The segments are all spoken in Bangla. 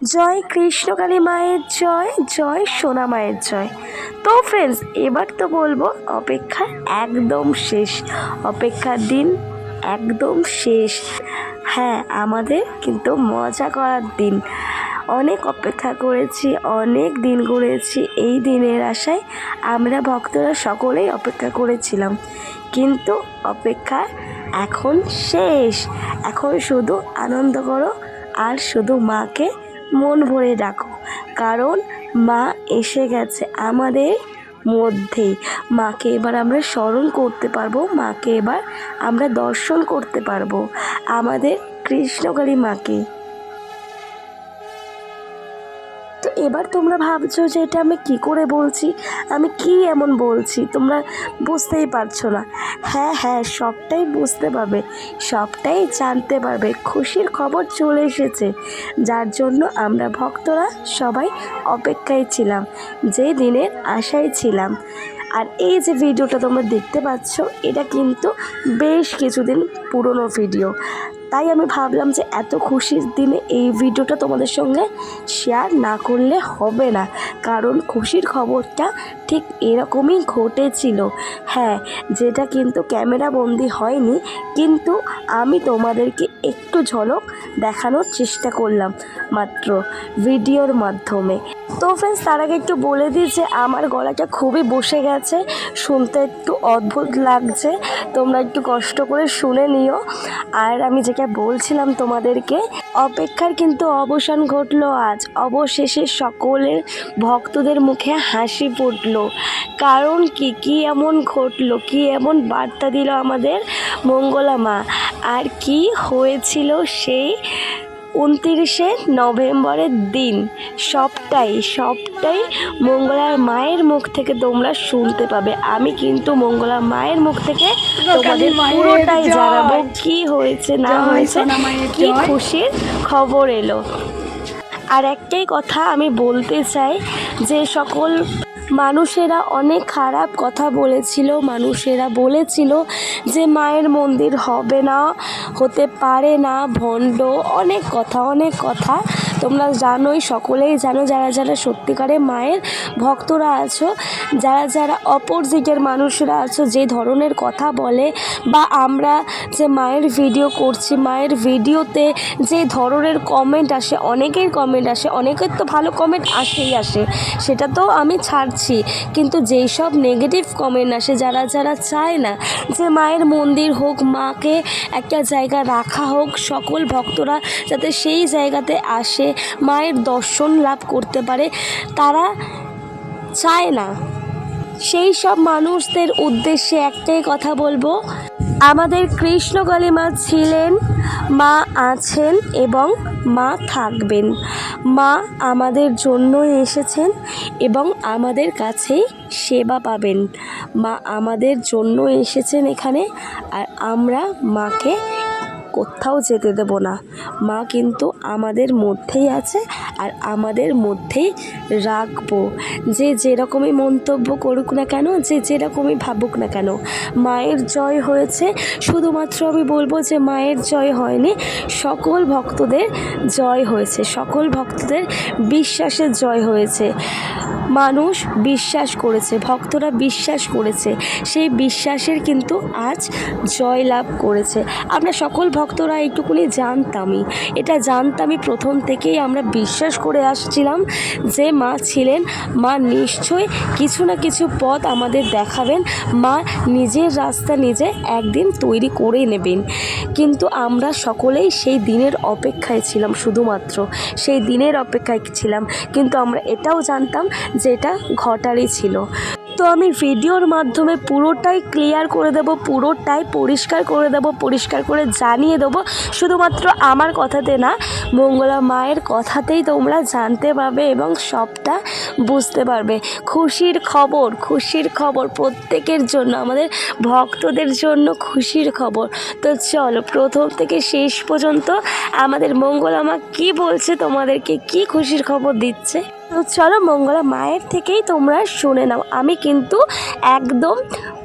জয় কৃষ্ণ কালী মায়ের জয় জয় সোনা মায়ের জয়। তো ফ্রেন্ডস এবার তো বলব অপেক্ষা একদম শেষ। অপেক্ষার দিন একদম শেষ। হ্যাঁ আমাদের কিন্তু মজা করার দিন। অনেক অপেক্ষা করেছি, অনেক দিন ঘুরেছি। এই দিনের আশায় আমরা ভক্তরা সকলেই অপেক্ষা করেছিলাম। কিন্তু অপেক্ষা এখন শেষ। এখন শুধু আনন্দ করো, আর শুধু মাকে মন ভরে ডাকো। কারণ মা এসে গেছে আমাদের মধ্যে মাকে এবার আমরা স্মরণ করতে পারব, মাকে এবার আমরা দর্শন করতে পারব। আমাদের কৃষ্ণকালী মাকে। এবার তোমরা ভাবছ যে এটা আমি কি করে বলছি? আমি কি এমন বলছি? তোমরা বুঝতেই পারছ না। হ্যাঁ হ্যাঁ সবটাই বুঝতে পারবে। সবটাই জানতে পারবে। খুশির খবর চলে এসেছে। যার জন্য আমরা ভক্তরা সবাই অপেক্ষায় ছিলাম, যে দিনের আশায় ছিলাম। আর এই যে ভিডিওটা তোমরা দেখতে পাচ্ছ, এটা কিন্তু বেশ কিছুদিন পুরনো ভিডিও। তাই আমি ভাবলাম যে এত খুশির দিনে এই ভিডিওটা তোমাদের সঙ্গে শেয়ার না করলে হবে না। কারণ খুশির খবরটা ঠিক এরকমই ঘটেছিল। হ্যাঁ যেটা কিন্তু ক্যামেরা বন্দি হয়নি, কিন্তু আমি তোমাদেরকে একটু ঝলক দেখানোর চেষ্টা করলাম মাত্র ভিডিওর মাধ্যমে। তো ফ্রেন্ডস তার আগে একটু বলে দিই যে আমার গলাটা খুবই বসে গেছে, শুনতে একটু অদ্ভুত লাগছে, তোমরা একটু কষ্ট করে শুনে নিও। আর আমি যেটা বলছিলাম তোমাদেরকে, অপেক্ষার কিন্তু অবসান ঘটলো আজ। অবশেষে সকলের ভক্তদের মুখে হাসি ফুটলো। কারণ কি কি এমন ঘটলো, কি এমন বার্তা দিল আমাদের মঙ্গলা মা আর কি হয়েছিল সেই উনতিরিশে নভেম্বরের দিন। সবটাই সবটাই মঙ্গলার মায়ের মুখ থেকে তোমরা শুনতে পাবে। আমি কিন্তু মঙ্গলার মায়ের মুখ থেকে তোমাদের পুরোটাই জানাব কি হয়েছে না হয়েছে কি খুশির খবর এলো। আর একটাই কথা আমি বলতে চাই যে সকল মানুষেরা অনেক খারাপ কথা বলেছিল, মানুষেরা বলেছিল যে মায়ের মন্দির হবে না, হতে পারে না, ভণ্ড, অনেক কথা অনেক কথা। তোমরা জানোই, সকলেই জানো, যারা যারা সত্যিকারে মায়ের ভক্তরা আছো, যারা যারা অপোজিটের মানুষরা আছো, যে ধরনের কথা বলে বা আমরা যে মায়ের ভিডিও করছি, মায়ের ভিডিওতে যে ধরনের কমেন্ট আসে, অনেকের কমেন্ট আসে, অনেকের তো ভালো কমেন্ট আসেই আসে, সেটা তো আমি ছাড়ছি। কিন্তু যেই সব নেগেটিভ কমেন্ট আসে, যারা যারা চায় না যে মায়ের মন্দির হোক, মাকে একটা জায়গা রাখা হোক, সকল ভক্তরা যাতে সেই জায়গাতে আসে মায়ের দর্শন লাভ করতে পারে, তারা চায় না। সেই সব মানুষদের উদ্দেশ্যে একটাই কথা বলব, আমাদের কৃষ্ণকালী মা ছিলেন, মা আছেন এবং মা থাকবেন। মা আমাদের জন্যই এসেছেন এবং আমাদের কাছেই সেবা পাবেন। মা আমাদের জন্য এসেছেন এখানে, আর আমরা মাকে কোথাও যেতে দেব না। মা কিন্তু আমাদের মধ্যেই আছে আর আমাদের মধ্যেই রাখব। যে যেরকমই মন্তব্য করুক না কেন, যে যেরকমই ভাবুক না কেন, মায়ের জয় হয়েছে। শুধুমাত্র আমি বলব যে মায়ের জয় হয়নি, সকল ভক্তদের জয় হয়েছে, সকল ভক্তদের বিশ্বাসের জয় হয়েছে। মানুষ বিশ্বাস করেছে, ভক্তরা বিশ্বাস করেছে, সেই বিশ্বাসের কিন্তু আজ জয় লাভ করেছে। আমরা সকল ভক্তরা এইটুকুনি জানতামই। এটা জানতামই প্রথম থেকেই আমরা বিশ্বাস করে আসছিলাম যে মা ছিলেন, মা নিশ্চয়ই কিছু না কিছু পথ আমাদের দেখাবেন, মা নিজের রাস্তা নিজে একদিন তৈরি করে নেবেন। কিন্তু আমরা সকলেই সেই দিনের অপেক্ষায় ছিলাম শুধুমাত্র, সেই দিনের অপেক্ষায় ছিলাম। কিন্তু আমরা এটাও জানতাম যে এটা ঘটারই ছিল। তো আমি ভিডিওর মাধ্যমে পুরোটাই ক্লিয়ার করে দেব, পুরোটাই পরিষ্কার করে দেব, পরিষ্কার করে জানিয়ে দেবো। শুধুমাত্র আমার কথাতে না, মঙ্গলা মায়ের কথাতেই তোমরা জানতে পারবে এবং সবটা বুঝতে পারবে। খুশির খবর খুশির খবর প্রত্যেকের জন্য, আমাদের ভক্তদের জন্য খুশির খবর। তো চলো, প্রথম থেকে শেষ পর্যন্ত আমাদের মঙ্গলা মা কী বলছে, তোমাদেরকে কি খুশির খবর দিচ্ছে? তো চলো, মঙ্গলা মায়ের থেকেই তোমরা শুনে নাও। আমি কিন্তু একদম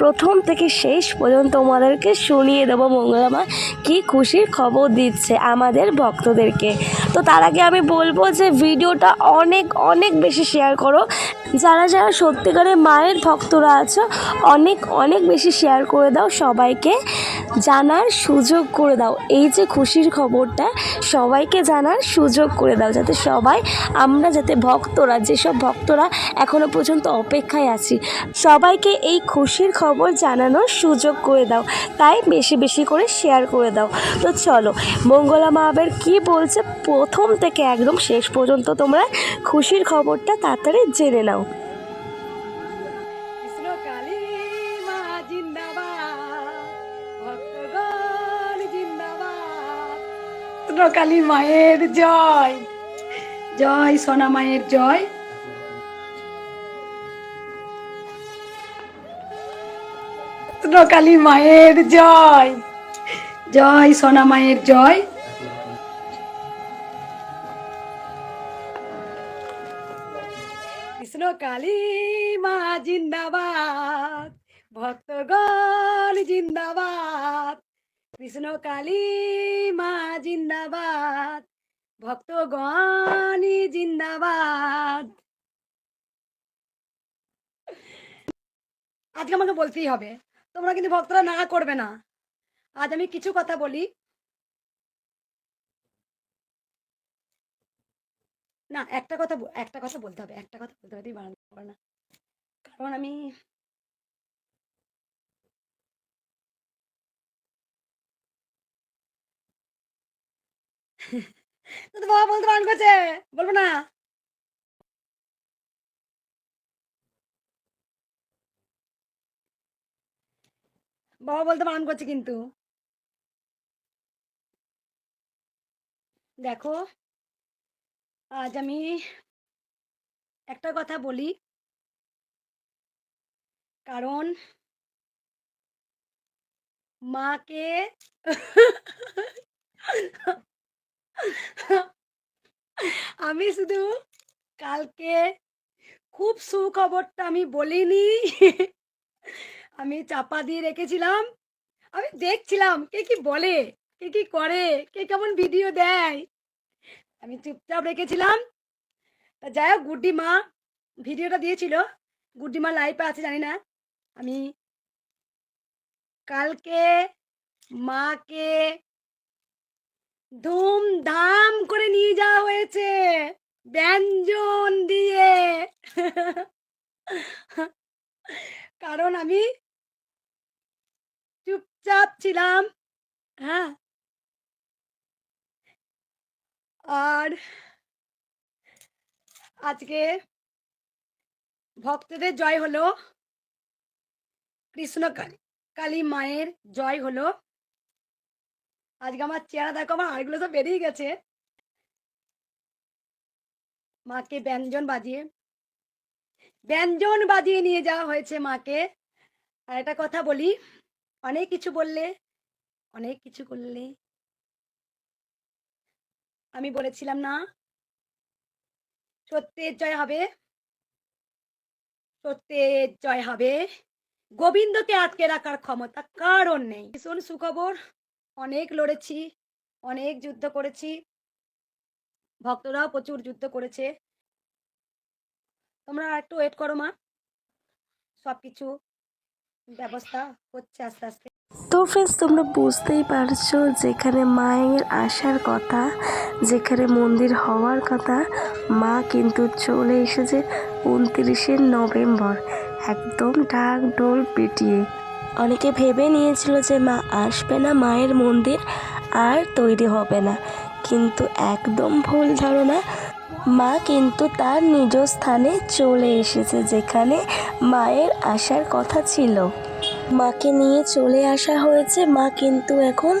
প্রথম থেকে শেষ পর্যন্ত তোমাদেরকে শুনিয়ে দেবো মঙ্গলামা। কি খুশির খবর দিচ্ছে আমাদের ভক্তদেরকে। তো তার আগে আমি বলব যে, ভিডিওটা অনেক অনেক বেশি শেয়ার করো। যারা যারা সত্যিকারের মায়ের ভক্তরা আছো, অনেক অনেক বেশি শেয়ার করে দাও, সবাইকে জানার সুযোগ করে দাও। এই যে খুশির খবরটা, সবাইকে জানার সুযোগ করে দাও, যাতে সবাই, আমরা যাতে ভক্তরা, যেসব ভক্তরা এখনও পর্যন্ত অপেক্ষায় আছি, সবাইকে এই খুশির খবর জানানোর সুযোগ করে দাও। তাই বেশি বেশি করে শেয়ার করে দাও। তো চলো, মঙ্গলা মা আবার কী বলছে? প্রথম থেকে একদম শেষ পর্যন্ত তোমরা খুশির খবরটা তাড়াতাড়ি জেনে নাও। কালী মায়ের জয়। জয় সোনা মায়ের জয়। কালী মায়ের জয়। জয় সোনা মায়ের জয়। কৃষ্ণ কালী মা জিন্দাবাদ, ভক্তগণ জিন্দাবাদ। কৃষ্ণ কালী মা জিন্দাবাদ ভক্তগণ জিন্দাবাদ। আজকে আমাকে বলতেই হবে, তোমরা কিন্তু ভক্তরা না করবে না। আজ আমি কিছু কথা বলি। না, একটা কথা একটা কথা বলতে হবে, একটা কথা বলতে হবে তুই না। কারণ আমি তো বাবা বলতে বারণ করছে। বলব না। বাবা বলতে বারণ করছে কিন্তু। দেখো, আজ আমি একটা কথা বলি। কারণ মাকে আমি শুধু কালকে খুব সুখবরটা আমি বলিনি। আমি চাপা দিয়ে রেখেছিলাম। আমি দেখছিলাম কে কি বলে, কে কি করে, কে কেমন ভিডিও দেয়। আমি চুপচাপ রেখেছিলাম। যাই হোক গুড্ডি মা ভিডিওটা দিয়েছিল। গুড্ডি মা লাইভে আছে, জানি না। আমি কালকে মাকে ধুমধাম করে নিয়ে যাওয়া হয়েছে। ব্যঞ্জন দিয়ে। কারণ আমি চুপচাপ ছিলাম। হ্যাঁ। আর আজকে ভক্তদের জয় হলো কৃষ্ণ কালী কালী মায়ের জয় হলো। আজকে আমার চেহারা দেখো, আমার হাড়গুলো সব বেরিয়ে গেছে। মাকে ব্যঞ্জন বাজিয়ে ব্যঞ্জন বাজিয়ে নিয়ে যাওয়া হয়েছে মাকে। আর একটা কথা বলি, অনেক কিছু বললে, অনেক কিছু করলে, আমি বলেছিলাম না, সত্যের জয় হবে, সত্যের জয় হবে। গোবিন্দকে আটকে রাখার ক্ষমতা কারণ নেই। ভীষণ সুখবর। অনেক লড়েছি, অনেক যুদ্ধ করেছি। ভক্তরাও প্রচুর যুদ্ধ করেছে। তোমরা একটু ওয়েট করো মা। সব কিছু ব্যবস্থা হচ্ছে আস্তে আস্তে। তো ফ্রেন্ডস তোমরা বুঝতেই পারছ যেখানে মায়ের আসার কথা, যেখানে মন্দির হওয়ার কথা, মা কিন্তু চলে এসেছে উনত্রিশে নভেম্বর। একদম ঢাক ঢোল পিটিয়ে। অনেকে ভেবে নিয়েছিল যে মা আসবে না, মায়ের মন্দির আর তৈরি হবে না। কিন্তু একদম ভুল ধারণা, মা কিন্তু তার নিজ স্থানে চলে এসেছে, যেখানে মায়ের আসার কথা ছিল। মাকে নিয়ে চলে আসা হয়েছে, মা কিন্তু এখন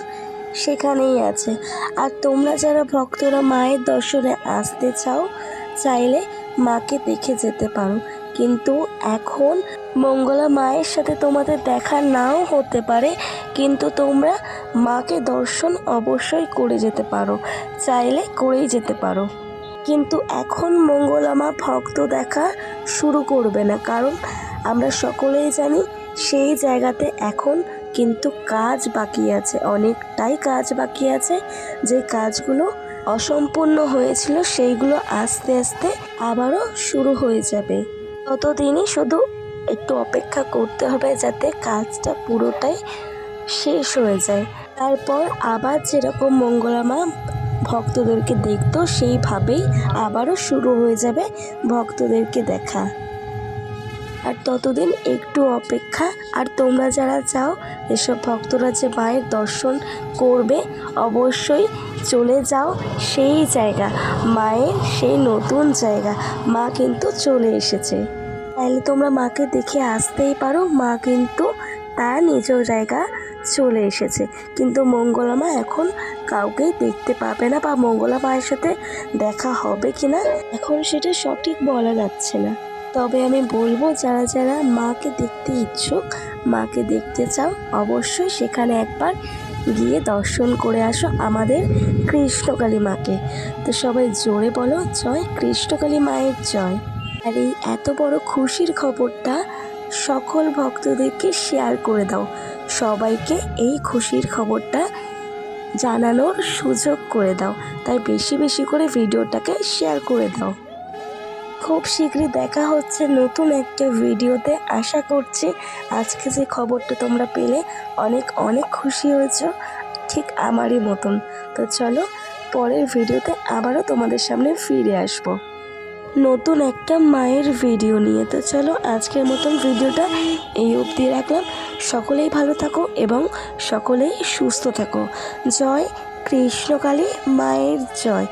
সেখানেই আছে। আর তোমরা যারা ভক্তরা মায়ের দর্শনে আসতে চাও, চাইলে মাকে দেখে যেতে পারো। কিন্তু এখন মঙ্গলা মায়ের সাথে তোমাদের দেখা নাও হতে পারে, কিন্তু তোমরা মাকে দর্শন অবশ্যই করে যেতে পারো, চাইলে করেই যেতে পারো। কিন্তু এখন মঙ্গলা মা ভক্ত দেখা শুরু করবে না, কারণ আমরা সকলেই জানি সেই জায়গাতে এখন কিন্তু কাজ বাকি আছে, অনেকটাই কাজ বাকি আছে। যে কাজগুলো অসম্পূর্ণ হয়েছিল, সেইগুলো আস্তে আস্তে আবারও শুরু হয়ে যাবে। ততদিনই শুধু একটু অপেক্ষা করতে হবে যাতে কাজটা পুরোটাই শেষ হয়ে যায়। তারপর আবার যেরকম মঙ্গলা মা ভক্তদেরকে দেখতো, সেইভাবেই আবারও শুরু হয়ে যাবে ভক্তদেরকে দেখা। আর ততদিন একটু অপেক্ষা। আর তোমরা যারা চাও, এসব ভক্তরা যে মায়ের দর্শন করবে, অবশ্যই চলে যাও সেই জায়গা, মায়ের সেই নতুন জায়গা। মা কিন্তু চলে এসেছে। তাহলে তোমরা মাকে দেখে আসতেই পারো, মা কিন্তু তার নিজ জায়গা চলে এসেছে। কিন্তু মঙ্গলা মা এখন কাউকেই দেখতে পাবে না বা মঙ্গলা মায়ের সাথে দেখা হবে কি না এখন সেটা সঠিক বলা যাচ্ছে না। তবে আমি বলব, যারা যারা মাকে দেখতে ইচ্ছুক, মাকে দেখতে চাও, অবশ্যই সেখানে একবার গিয়ে দর্শন করে আসো আমাদের কৃষ্ণকালী মাকে। তো সবাই জোরে বলো, জয় কৃষ্ণকালী মায়ের জয়। আর এই এত বড় খুশির খবরটা সকল ভক্তদেরকে শেয়ার করে দাও। সবাইকে এই খুশির খবরটা জানানোর সুযোগ করে দাও। তাই বেশি বেশি করে ভিডিওটাকে শেয়ার করে দাও। খুব শীঘ্রই দেখা হচ্ছে নতুন একটা ভিডিওতে। আশা করছি আজকে যে খবরটা তোমরা পেলে, অনেক অনেক খুশি হয়েছো ঠিক আমারই মতন। তো চলো, পরের ভিডিওতে আবারও তোমাদের সামনে ফিরে আসব। নতুন একটা মায়ের ভিডিও নিয়ে। তো চলো, আজকের মতন ভিডিওটা এই অবধি রাখলাম। সকলেই ভালো থাকো এবং সকলেই সুস্থ থাকো। জয় কৃষ্ণকালী মায়ের জয়।